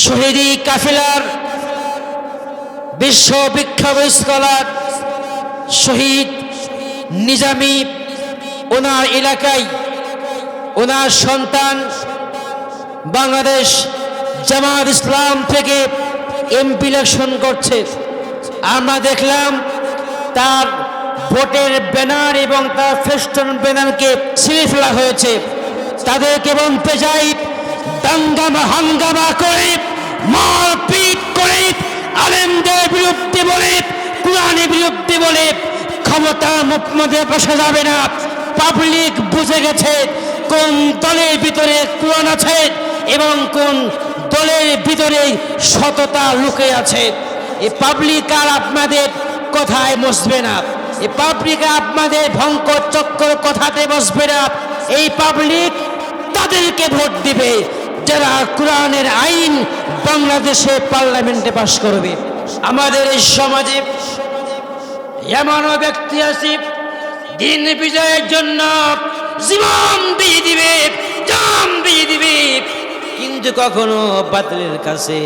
শহীদি কাফিলার বিশ্ববিখ্যাত স্কলার শহীদ নিজামি, ওনার এলাকায় ওনার সন্তান বাংলাদেশ জামাত ইসলাম থেকে এমপি ইলেকশন করছে। আমরা দেখলাম তার ভোটের ব্যানার এবং তার ফেস্টন ব্যানারকে ছিঁড়ে ফেলা হয়েছে। তাদেরকে বলতে চাই দাঙ্গামা হাঙ্গামা করে মারপিট করে আলেমদের বিরুদ্ধে বলে কোরআনের বিরুদ্ধে বলে ক্ষমতা মুখমধ্যে বসা যাবে না। পাবলিক বুঝে গেছে কোন দলের ভিতরে কোরআন আছে এবং কোন দলের ভিতরে সততা লুকে আছে। এ পাবলিক আর আপনাদের কথায় বসবে না। এ পাবলিক আপনাদের ভঙ্কর চক্কর কথাতে বসবে না। এই পাবলিক তাদেরকে ভোট দিবে, যারা কোরআনের আইন বাংলাদেশে পার্লামেন্টে পাশ করবে। আমাদের এই সমাজে এমনও ব্যক্তি আছে, দিন বিজয়ের জন্য জীবন দিয়ে দিবে, জান দিয়ে দিবে। কিন্তু কখনো বাতিলের কাছে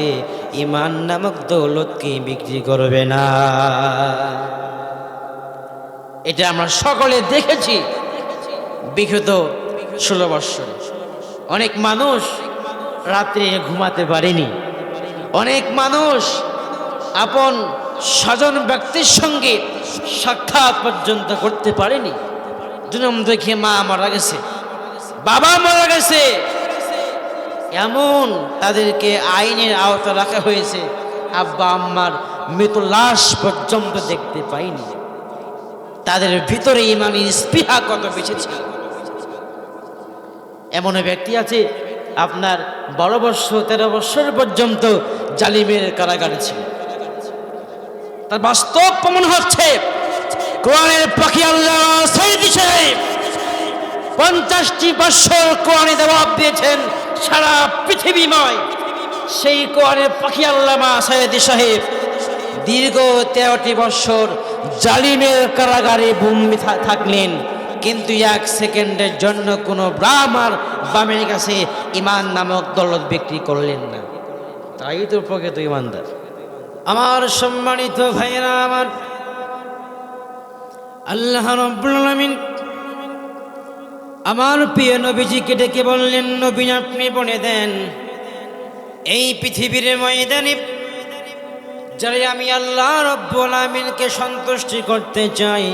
ইমান নামক দৌলতকে বিক্রি করবে না। এটা আমরা সকলে দেখেছি, বিগত ষোলো বৎসর অনেক মানুষ রাত্রে ঘুমাতে পারেনি। অনেক মানুষ আপন স্বজন ব্যক্তির সঙ্গে সাক্ষাৎ পর্যন্ত করতে পারেনি। জন্ম দেখে মা মারা গেছে। বাবা মারা গেছে। এমন তাদেরকে আইনের আওতা রাখা হয়েছে, আব্বা আম্মার মৃত লাশ পর্যন্ত দেখতে পাইনি। তাদের ভিতরে ইমানের স্পৃহা কত বেশি ছিল। এমন ব্যক্তি আছে, আপনার বারো বৎসর তেরো বৎসর পর্যন্ত জালিমের কারাগারে ছিল। তার বাস্তব প্রমাণ হচ্ছে, কোরআনের পাখি আল্লাহ পঞ্চাশটি বৎসর কোরআনে জবাব দিয়েছেন সারা পৃথিবীময়। সেই কোরআনের পাখি আল্লামা সাইদি সাহেব দীর্ঘ তেরোটি বৎসর জালিমের কারাগারে ভূমি থাকলেন। কিন্তু এক সেকেন্ডের জন্য কোনো ব্রাহ্মার বামের কাছে ইমান নামক দলত বিক্রি করলেন না। তাই তো প্রকৃত ইমানদার। আমার সম্মানিত ভাইয়েরা, আমার আল্লাহ আলামিন আমার প্রিয় নবীজিকে ডেকে বললেন, নবীন, আপনি বলে দেন, এই পৃথিবীর ময়দানে যারা আমি আল্লাহ রব্বুল আমিনকে সন্তুষ্টি করতে চাই,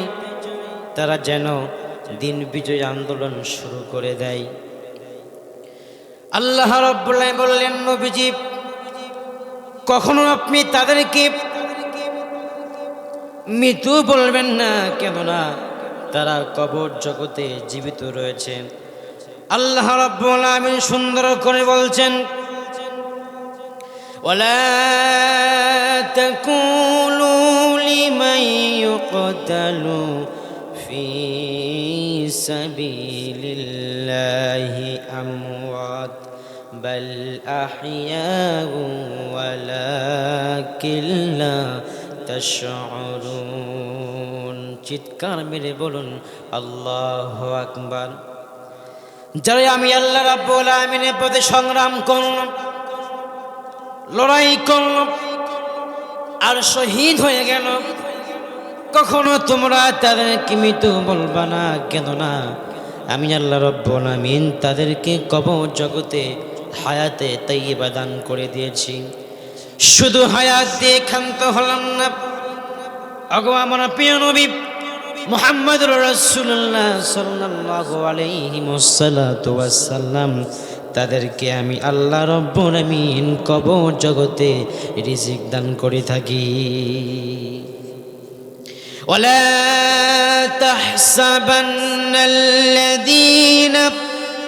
তারা যেন দিন বিজয় আন্দোলন শুরু করে দেয় আল্লাহ রব্বুল আমিন বললেন নবীজি কখনো আপনি তাদেরকে মৃত্যু বলবেন না কেননা তারা কবর জগতে জীবিত রয়েছে আল্লাহ রাব্বুল আমিন সুন্দর করে বলছেন ولا تقولوا لمن يقتل في سبيل الله أموات بل أحياء ولكن لا تشعرون চিৎকার মেরে বলুন আল্লাহ আকবার যারা আমি আল্লাহ রাব্বুল আমিনের পথে সংগ্রাম করলাম লড়াই করল আর শহীদ হয়ে গেল কখনো তোমরা তাদেরকে মৃত বলবা না কেন না আমি আল্লাহ রব্বুল আমিন তাদেরকে কবর জগতে হায়াতে তাইবা দান করে দিয়েছি। শুধু হায়াত দিয়ে ক্ষান্ত হলাম না। অগো আমার প্রিয় নবী মোহাম্মদ রসুল্লাহ তাদেরকে আমি আল্লাহ রব্বুল আমিন কবর জগতে রিজিক দান করে থাকি। ولا تحسبن الذين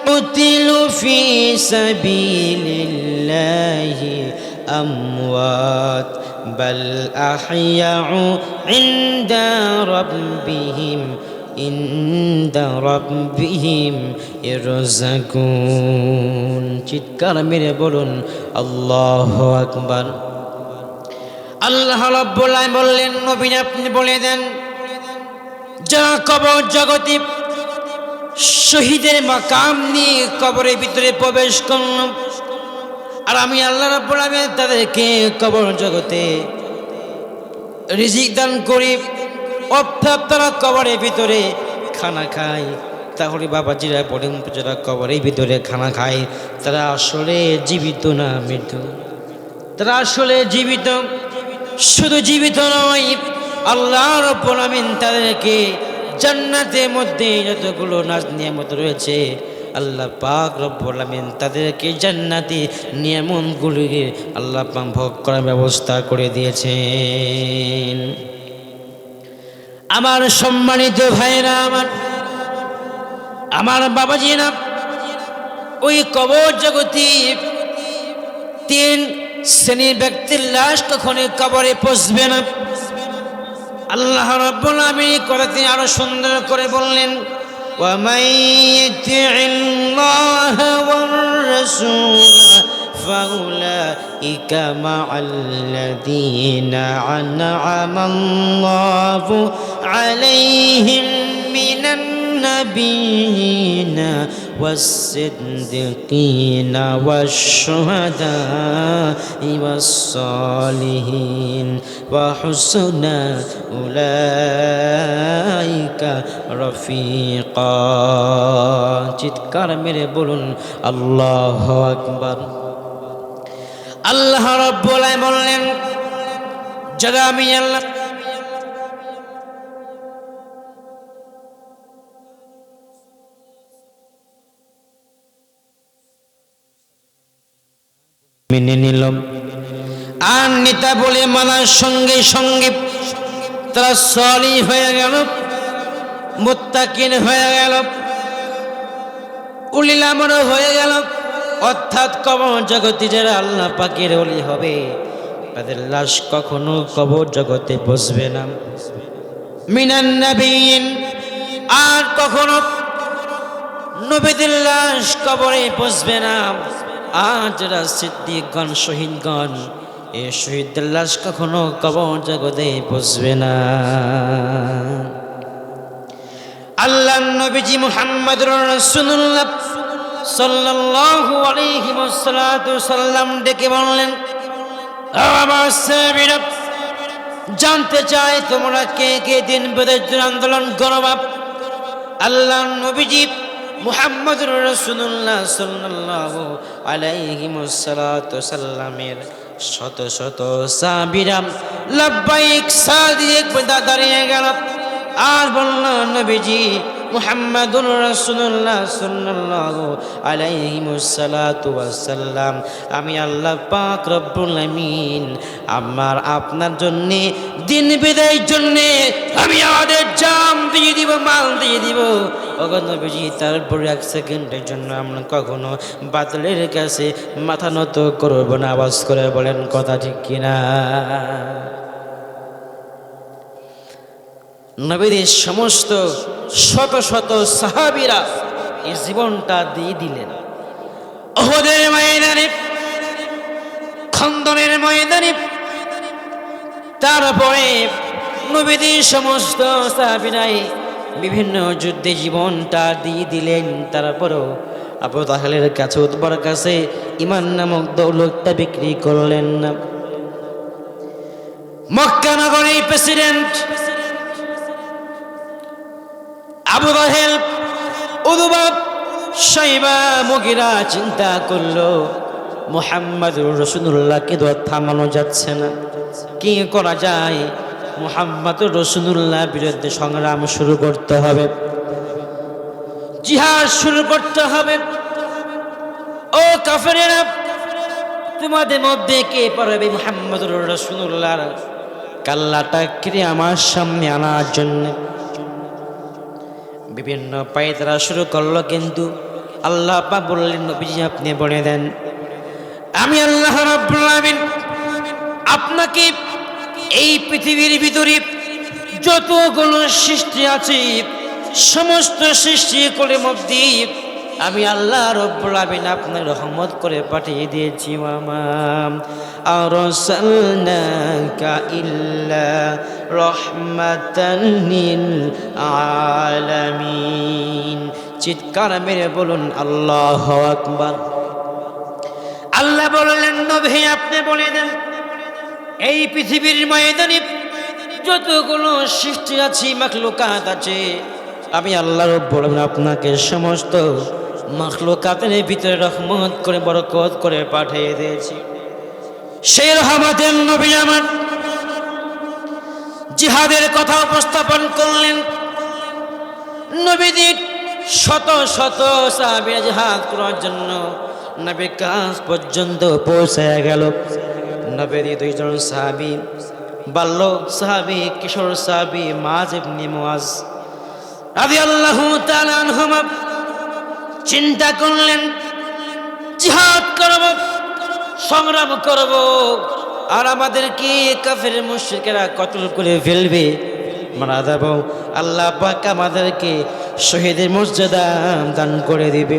قتلوا في سبيل الله أموات بل أحياء عند ربهم عند ربهم يرزقون চিৎকার মেরে বলুন আল্লাহ আকবার আল্লাহ রাব্বুল আলামিন বললেন নবী আপনি বলে দেন যারা কবর জগতে শহীদের মাকাম নিয়ে কবরের ভিতরে প্রবেশ করল আর আমি আল্লাহ রাব্বুল আলামিন তাদেরকে কবর জগতে রিজিক দান করি। অর্থাৎ তারা কবরের ভিতরে খানা খায়। তাহলে বাবাজিরা বলেন, যারা কবরের ভিতরে খানা খায়, তারা আসলে জীবিত না মৃত্যু তারা আসলে জীবিত? শুধু জীবিত নয় আল্লাহ রব্বুল তাদেরকে জান্নাতের মধ্যে যতগুলো নাচ নিয়ামত রয়েছে, আল্লাহ পাক রব্বুল তাদেরকে জান্নাতি নিয়ামতগুলিকে আল্লাহ পাক ভোগ করার ব্যবস্থা করে দিয়েছেন। আমার সম্মানিত ভাইরা আমার আমার বাবাজি না ওই কবর জগতি তিন শ্রেণীর ব্যক্তির লাশ কখনো কবরে পৌঁছবে না আল্লাহ রব্বুল আমিন করে তিনি আরো সুন্দর করে বললেন ومن يطع الله والرسول فأولئك مع الذين أنعم الله عليهم من النبيين والصديقين والشهداء والصالحين وحسن أولئك رفيقا চিৎকার মেরে বলুন আল্লাহ আকবার আল্লাহ রব্বুল আলামিন বললেন যারা আমি আল্লাহ মেনে নিলাম। আর নেতা বলে মানার সঙ্গে সঙ্গে তারা সলি হয়ে গেল, মোত্তাকিন হয়ে গেল উলিলামরও হয়ে গেল। অর্থাৎ কবর জগতে যারা আল্লাহ পাকের অলি হবে, তাদের লাশ কখনো কবর জগতে বসবে না। মিনান নবীন আর কখনো নবীদের লাশ কবরে বসবে না। আর যারা সিদ্দিকগণ, শহীদগণ। এ শহীদদের লাশ কখনো কবর জগতে বসবে না। আল্লাহ নবীজি মুহাম্মদ ডেকে বললেন, "ও আমার সাহাবীরা, জানতে চাই তোমরা কে কে দিন আন্দোলন করো বাপ আল্লাহ নবীজি মুহাম্মদ রসুল্লাহ আলাইহি সাল্লামের শত শত সাবিরাম লব্বাইক সাদিয়ে দাঁড়িয়ে গেল। আর বলল নবীজি মুহাম্মাদুর রাসূলুল্লাহ সাল্লাল্লাহু আলাইহি ওয়াসাল্লাম। আমি আল্লাহ পাক রব্বুল আমিন। আমার, আপনার জন্য, দিন বিদায়ের জন্য আমি আমাদের জাম দিয়ে দিব, মাল দিয়ে দিব। ওগো নবীজি, তারপরে এক সেকেন্ডের জন্য আমরা কখনো বাতিলের কাছে মাথা নত করব না। আওয়াজ করে বলেন, কথা ঠিক কিনা? নবীদের সমস্ত শত শত সাহাবিরা এই জীবনটা দিয়ে দিলেন। ওহদের ময়দানে, খন্দনের ময়দানে, তারপরে নবীদের সমস্ত সাহাবিরাই বিভিন্ন যুদ্ধে জীবনটা দিয়ে দিলেন। তারপরেও আবু তাহলের কাছে উদ্বার কাছে ইমান নামক দৌলতটা বিক্রি করলেন না। মক্কা নগরীর প্রেসিডেন্ট আবু বাহেল উদুবাব সাইবা, মুগিরা চিন্তা করল মোহাম্মদ রসুল্লাহকে আর থামানো যাচ্ছে না। কি করা যায়? মোহাম্মদ রসুল্লাহ বিরুদ্ধে সংগ্রাম শুরু করতে হবে। জিহাদ শুরু করতে হবে। ও কাফেরেরা, তোমাদের মধ্যে কে পারবে মোহাম্মদ রসুল্লাহর কাল্লাটা কিরে আমার সামনে আনার জন্য। বিভিন্ন পায়ে তারা শুরু করল কিন্তু আল্লাহ পা বললেন, নবীজি আপনি বলে দেন, আমি আল্লাহ আপনাকে এই পৃথিবীর ভিতরে যতগুলো সৃষ্টি আছে, সমস্ত সৃষ্টি করে মধ্যে আমি আল্লাহ রব্বুল আমিন আপনার রহমত করে পাঠিয়ে দিয়েছি মামা ইল্লা রহমাতান লিল আলামিন। চিৎকার মেরে বলুন, আল্লাহু আকবার। আল্লাহ বললেন, নবী, আপনি বলে দেন, এই পৃথিবীর ময়দানে যতগুলো সৃষ্টি আছে, মাখলুকাত আছে, আমি আল্লাহ রব্বুল আপনাকে সমস্ত মাখলুকাতের ভিতরে রহমত করে, বরকত করে পাঠিয়ে দিয়েছি। সেই রহমতের নবী আমার জিহাদের কথা উপস্থাপন করলেন। নবীদের শত শত সাহাবিরা জিহাদ করার জন্য নবীর কাজ পর্যন্ত পৌঁছে গেল। নবীর দুইজন সাহাবি, বাল্য সাহাবি, কিশোর সাহাবি, মাজ ইবনে মুয়াজ রাদিয়াল্লাহু তাআলা আনহুমা চিন্তা করলেন, জিহাদ করব, সংগ্রাম করব। আর আমাদেরকে কাফের মুশরিকেরা কতল করে ফেলবে? মারা যাব আল্লাহ পাক আমাদেরকে শহীদের মর্যাদা দান করে দিবে।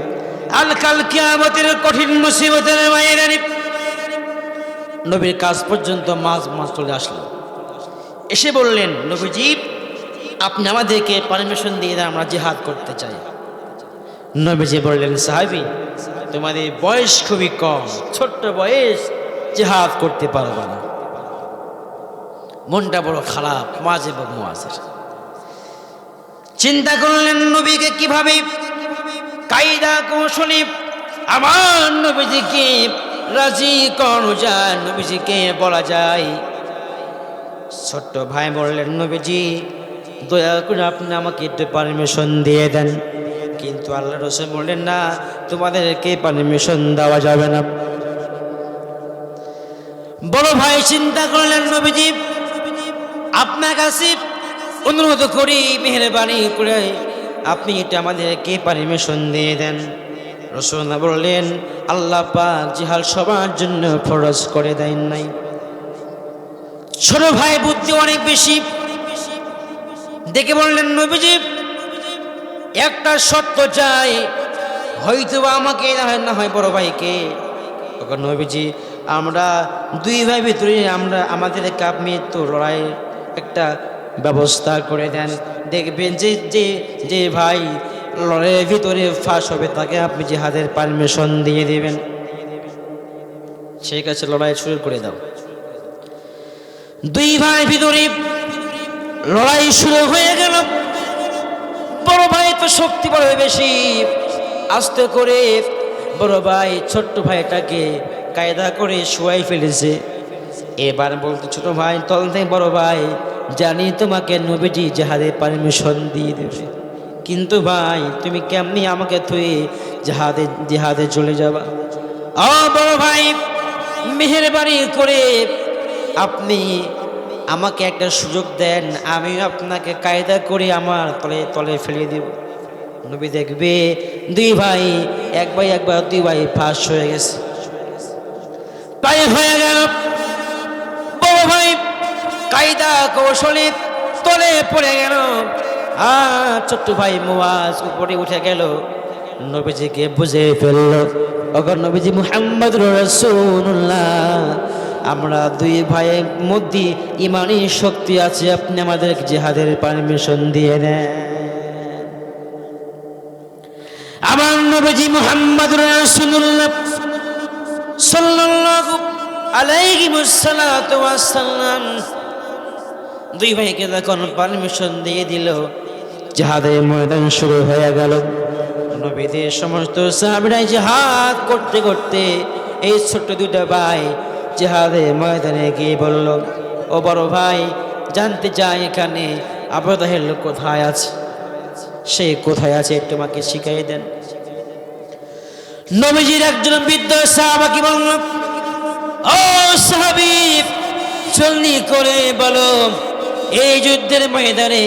আল কাল কিয়ামতের কঠিন মুসিবতের মায়ের নবীর কাজ পর্যন্ত মাছ মাছ চলে আসলো। এসে বললেন, নবীজি, আপনি আমাদেরকে পারমিশন দিয়ে দেন, আমরা জিহাদ করতে চাই। নবীজি বললেন, সাহাবি, তোমাদের বয়স খুবই কম, ছোট্ট বয়স জিহাদ করতে পারবে না। মনটা বড় খারাপ, মাঝে মাঝের চিন্তা করলেন নবীকে কীভাবে কায়দা কৌশলী আমার নবীজিকে রাজি করানো যায় নবীজিকে বলা যায়। ছোট্ট ভাই বললেন, নবীজি, দয়া করে আপনি আমাকে একটু পারমিশন দিয়ে দেন। কিন্তু আল্লাহ রসুল বললেন, না, তোমাদেরকে পারমিশন দেওয়া যাবে না। বড় ভাই চিন্তা করলেন নবীজি, আপনার কাছে অনুরোধ করি, মেহরবানি করে আপনি এটা আমাদেরকে পারমিশন দিয়ে দেন। রসুল্লাহ বললেন, আল্লাহ পাক জিহাল সবার জন্য ফরজ করে দেন নাই। ছোট ভাই বুদ্ধি অনেক বেশি। দেখে বললেন নবীজি, একটা সত্য চাই হয়তো আমাকে না হয় না হয় বড় ভাইকে। তখন নবীজি আমরা দুই ভাই ভিতরে আমরা আমাদের কাপ মৃত্যু লড়াই, একটা ব্যবস্থা করে দেন। দেখবেন যে যে যে ভাই লড়াইয়ের ভিতরে ফাঁস হবে, তাকে আপনি জিহাদের পারমিশন দিয়ে দেবেন। সেই কাছে লড়াই শুরু করে দাও। দুই ভাই ভিতরে লড়াই শুরু হয়ে গেল। বড় ভাই তো শক্তি বড় বেশি। আস্তে করে বড় ভাই, ছোট্ট ভাইটাকে কায়দা করে শুয়াই ফেলেছে। এবার বলতে ছোট ভাই তল থেকে বড় ভাই, জানি তোমাকে নবীজি জাহাজে পারমিশন দিয়ে দেবে। কিন্তু ভাই, তুমি কেমনি আমাকে থুয়ে জাহাজে জাহাজে চলে যাবা? ও বড় ভাই, মেহরবানি করে আপনি আমাকে একটা সুযোগ দেন। আমি আপনাকে কায়দা করে আমার তলে তলে ফেলিয়ে দেব। নবী দেখবে, দুই ভাই, এক ভাই একবার দুই ভাই ফাঁস হয়ে গেছে। তাই হয়ে গেল। বড় ভাই কায়দা কৌশলে তলে পড়ে গেল। আর ছোট্ট ভাই মুয়াজ উপরে উঠে গেল। নবীজিকে বুঝে ফেলল অগর নবীজি মুহাম্মদ রসুল্লাহ আমরা দুই ভাইয়ের মধ্যে ইমানি শক্তি আছে, আপনি আমাদের জেহাদের পারমিশন দিয়ে দেন। আমার নবীজি মুহাম্মদ রাসূলুল্লাহ সাল্লাল্লাহু আলাইহি ওয়াসাল্লাতু ওয়াসাল্লাম দুই ভাইকে যখন পারমিশন দিয়ে দিল জাহাদের ময়দান শুরু হয়ে গেল। নবীদের সমস্ত সাহাবিরাই জিহাদ করতে করতে এই ছোট্ট দুইটা ভাই জিহাদের ময়দানে গিয়ে বলল, ও বড় ভাই, জানতে চাই এখানে আবু তাহেল কোথায় আছে? সে কোথায় আছে একটু আমাকে শিখাই দেন। নবীজির একজন বৃদ্ধ সাহাবাকে বলল? ও সাহাবি, জলদি করে বলো, এই যুদ্ধের ময়দানে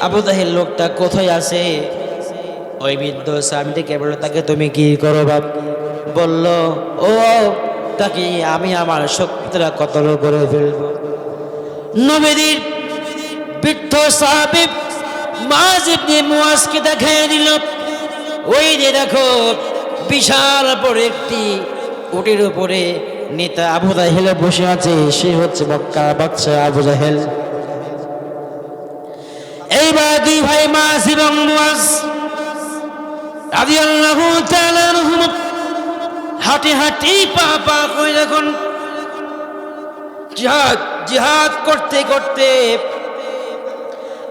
আবু তাহেল লোকটা কোথায় আছে? ওই বৃদ্ধ স্বামীটিকে বলল, তাকে তুমি কি করো বাপ? বলল, ও, তাকে আমি আমার শক্তিরা কতল করে ফেলব। নবীদের বৃদ্ধ সাহাবিব মাজিবনি মুয়াজকে দেখাই দিল, ওই যে দেখো বিশাল বড় একটি উটের উপরে নেতা আবু জাহেল বসে আছে, সে হচ্ছে বক্কা বাচ্চা আবু জাহেল। এইবার দুই ভাই মাস এবং মুয়াজ রাদিয়াল্লাহু হাঁটি হাঁটি পা পা করে যখন জিহাদ জিহাদ করতে করতে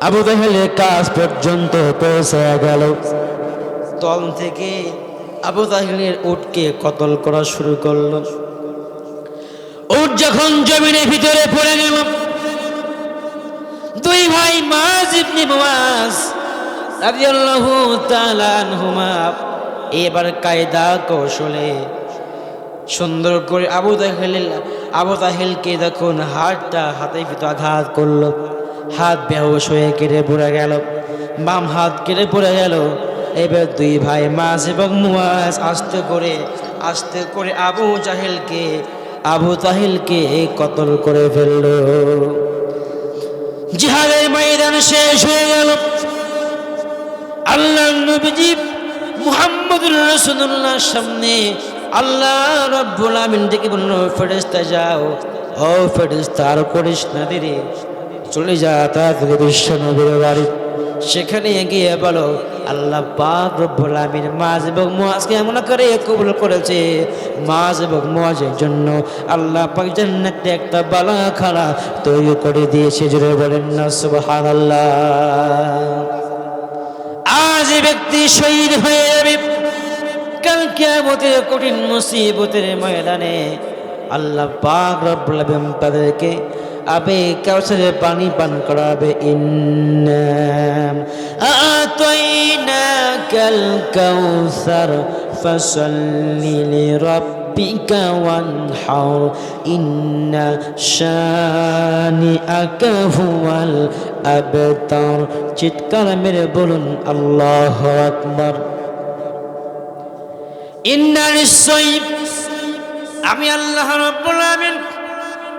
আবু তাহেলের কাজ পর্যন্ত পৌঁছে গেল। তল থেকে আবু তাহেলের উটকে কতল করা শুরু করল। উট যখন জমিনের ভিতরে পড়ে গেল, দুই ভাই মাজ ইবনে মুয়াজ রাদিয়াল্লাহু তাআলা আনহুমা এবার কায়দা কৌশলে সুন্দর করে আবু তাহেল আবু তাহেলকে যখন হাতটা হাতে ভিতরে আঘাত করল। হাত বেহস হয়ে কেটে পড়ে গেল, বাম হাত কেটে পড়ে গেল এবার দুই ভাই মাস এবং মুয়াজ আস্তে করে আস্তে করে আবু জাহেলকে, আবু তাহেলকে কতল করে ফেলল। জিহাদের ময়দান শেষ হয়ে গেল। আল্লাহ নবীজি মুহাম্মদুর রাসূলুল্লাহর সামনে আল্লাহ রব্বুল আমিন ডেকে বলল, ফেরেশতা যাও, ও ফেরেশতা, আর করিস না দিরে। চলে যা তাড়াতাড়ি বিশ্ব নবীর বাড়ি। সেখানে গিয়ে বলো আল্লাহ পাক রব্বুল আমিন মাজ এবং মুয়াজকে এমন করে কবুল করেছে মাজ এবং মুয়াজের জন্য আল্লাহ পাক জান্নাতে একটা বালা খাড়া তৈরি করে দিয়েছে। জুড়ে বলেন না, সুবহানাল্লাহ। আজ ব্যক্তি শহীদ হয়ে যাবে। কাল কিয়ামতের কঠিন মুসিবতের ময়দানে আল্লাহ পাক রব্বুল আলামিন তাদেরকে আবে কাউসারের পানি পান করাবে ইন্নাম আতাইনাকাল কাউসার ফাসাল্লি লিরাব্বিকা ওয়ানহার ইন্না শানিআকা হুয়াল আবতার চিৎকার মেরে বলুন আল্লাহু আকবার। ইন্না নিশ্চয়ই আমি আল্লাহ রব্বুল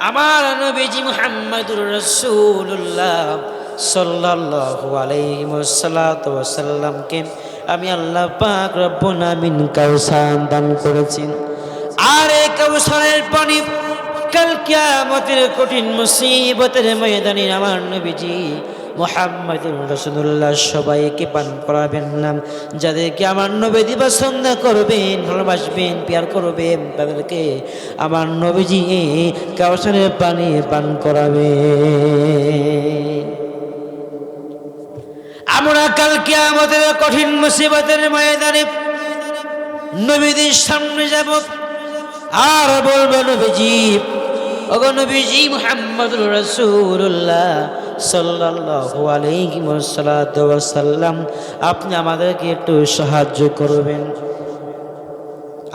আমার নবীজি মুহাম্মদুর রাসূলুল্লাহ সাল্লাল্লাহু আলাইহি ওয়াসাল্লামকে আমি আল্লাহ পাক রব্বুল আমিন কাউসার দান করেছি। আর এই কাউসারের পানি কাল কিয়ামতের কঠিন মুসিবতের ময়দানে আমার নবীজি মোহাম্মদুর রসুল্লাহ সবাইকে পান করাবেন না। যাদেরকে আমার নবীজি পছন্দ করবেন, ভালোবাসবেন, পেয়ার করবেন, তাদেরকে আমার নবীজি কাউসারের পানি পান করাবে আমরা কালকে আমাদের কঠিন মুসিবতের ময়দানে নবীদের সামনে যাব। আর বলব নবীজি, ওগো নবীজি মুহাম্মদুর রাসূলুল্লাহ ওয়াসাল্লাম, আপনি আমাদেরকে একটু সাহায্য করবেন।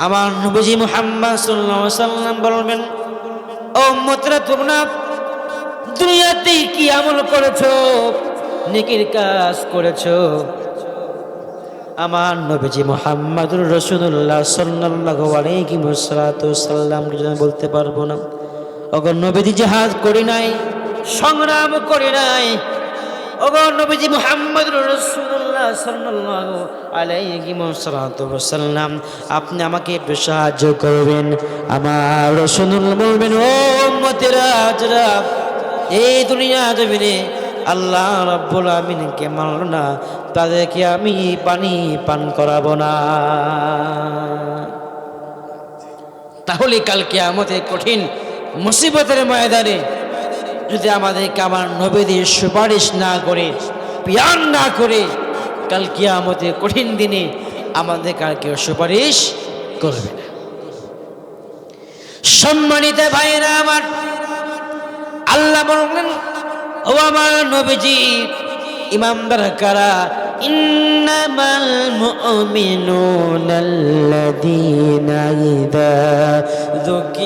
আমার নবীজি মুহাম্মদ সাল্লাম বলবেন, ও মতরা তোমরা দুনিয়াতে কি আমল করেছ? নেকির কাজ করেছ? আমার নবীজি মোহাম্মদুর রসুল্লাহ সাল্লাল্লাহু আলাইহি ওয়াসাল্লাম বলতে পারব না। অগর নবীজি জাহাজ করি নাই। সংগ্রাম করি নাই। নবীজি মোহাম্মদুর রসুল্লাহ সাল্লাল্লাহু আলাইহি ওয়াসাল্লাম, আপনি আমাকে একটু সাহায্য করবেন। আমার রসুল্লাহ বলবেন ও উম্মতেরা এই দুনিয়া জমিনে আল্লাহ রাব্বুল আমিনকে মানল না তাদেরকে আমি পানি পান করাবো না। তাহলে কালকে আমাদের কঠিন মুসিবতের ময়দানে যদি আমাদেরকে আমার নবীদের সুপারিশ না করে পিয়ান না করে কালকে আমাদের কঠিন দিনে আমাদের কার কেউ সুপারিশ করবে না। সম্মানিত ভাইরা আমার, আল্লাহ বললেন, ও আমার নবীজি, ইমামদার কারা?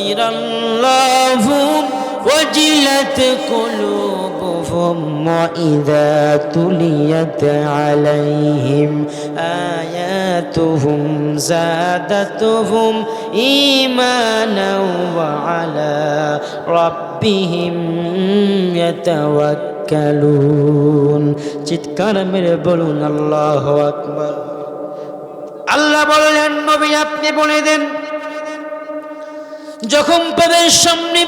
ওয়াজিলাত ওয়া ইযা তুলিয়াত আলাইহিম আয়াতুহুম জাদাতুহুম ঈমানাও ওয়া আলা রাব্বিহিম ইয়াতাওয়াক্কালুন চিৎকার মেরে বলুন, আল্লাহু আকবার। আল্লাহ বললেন, নবী আপনি বলে দেন, যখন তাদের সামনে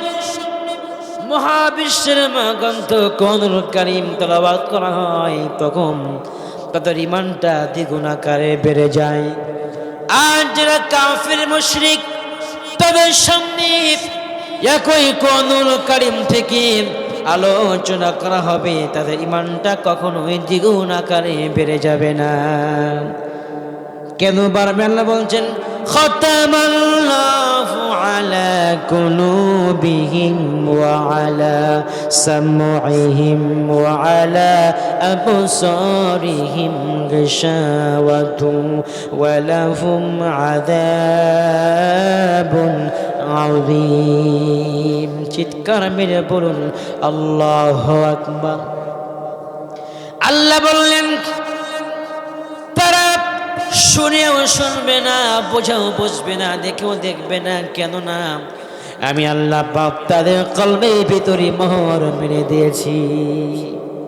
মহাবিশ্বের গ্রন্থ কনুল কারিম তেলাবাদ করা হয়, তখন তাদের ইমানটা দ্বিগুণ আকারে বেড়ে যায়। আর যারা কাফির, মুশরিক, তাদের সামনে একই কোনুল কারিম থেকে আলোচনা করা হবে, তাদের ইমানটা কখনোই দ্বিগুণ আকারে বেড়ে যাবে না। কেন বারবে আল্লাহ বলছেন, খতামাল্লাহু আলা কুলুবিহিম ওয়া আলা সামউহিম ওয়া আলা আবসারিহিম গিশাওয়াতু ওয়া লাহুম চিৎকার মেরে বলুন, আল্লাহু আকবার। আল্লাহ বললেন শুনেও শুনবে না, বোঝাও বুঝবে না, দেখেও দেখবে না কেন না আমি আল্লাহ বাপ তাদের কলমের ভিতরে মোহর মেরে দিয়েছি।